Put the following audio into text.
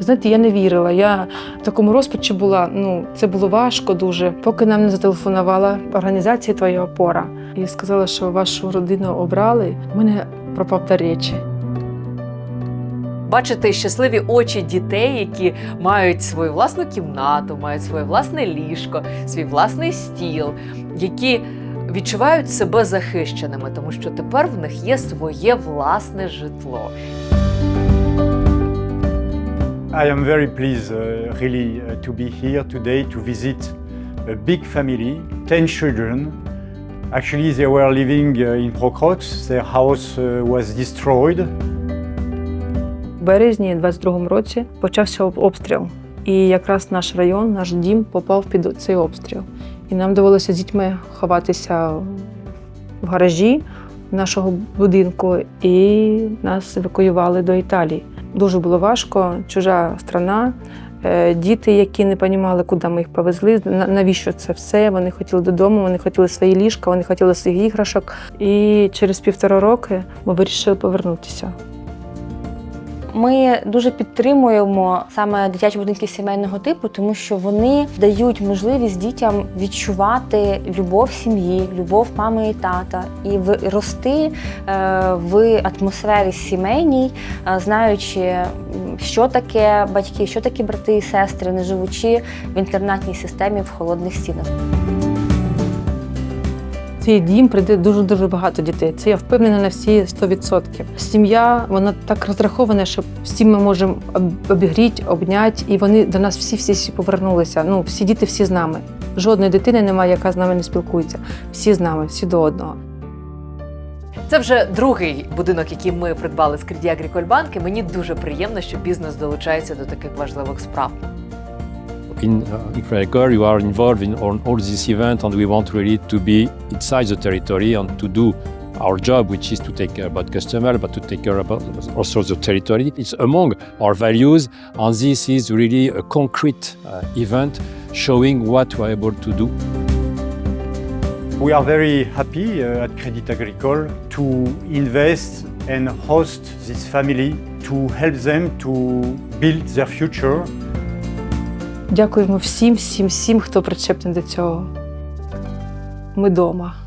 Знаєте, я не вірила. Я в такому розпачі була. Ну, це було важко дуже. Поки нам не зателефонувала організація Твоя опора і сказала, що вашу родину обрали. У мене пропав дар речі. Бачити щасливі очі дітей, які мають свою власну кімнату, мають своє власне ліжко, свій власний стіл, які відчувають себе захищеними, тому що тепер в них є своє власне житло. I am very pleased, uh, really, uh, to be here today to visit a big family, 10 children. Actually, they were living uh, in Prokrox. Their house uh, was destroyed. В березні 22-му році почався обстріл. І якраз наш район, наш дім попав під цей обстріл. І нам довелося з дітьми ховатися в гаражі нашого будинку, і нас евакуювали до Італії. Дуже було важко, чужа страна. е, Діти, які не розуміли, куди ми їх повезли, навіщо це все. Вони хотіли додому, вони хотіли свої ліжка, вони хотіли своїх іграшок. І через півтора роки ми вирішили повернутися. Ми дуже підтримуємо саме дитячі будинки сімейного типу, тому що вони дають можливість дітям відчувати любов сім'ї, любов мами і тата, і рости е, в атмосфері сімейній, е, знаючи, що таке батьки, що таке брати і сестри, не живучи в інтернатній системі в холодних стінах. Цей дім прийде дуже дуже багато дітей. Це я впевнена на всі 100%. Сім'я вона так розрахована, що всі ми можемо обігріти, обняти, і вони до нас всі всі, повернулися. Ну всі діти, всі з нами. Жодної дитини немає, яка з нами не спілкується. Всі з нами, всі до одного. Це вже другий будинок, який ми придбали з Agricole Мені дуже приємно, що бізнес долучається до таких важливих справ. In uh, you are involved in all, this event, and we want really to be inside the territory and to do our job, which is to take care about customer, but to take care about also the territory. It's among our values, and this is really a concrete uh, event showing what we are able to do. We are very happy uh, at Credit Agricole to invest and host this family to help them to build their future. Дякуємо всім, всім, всім, хто причепний до цього. Ми вдома.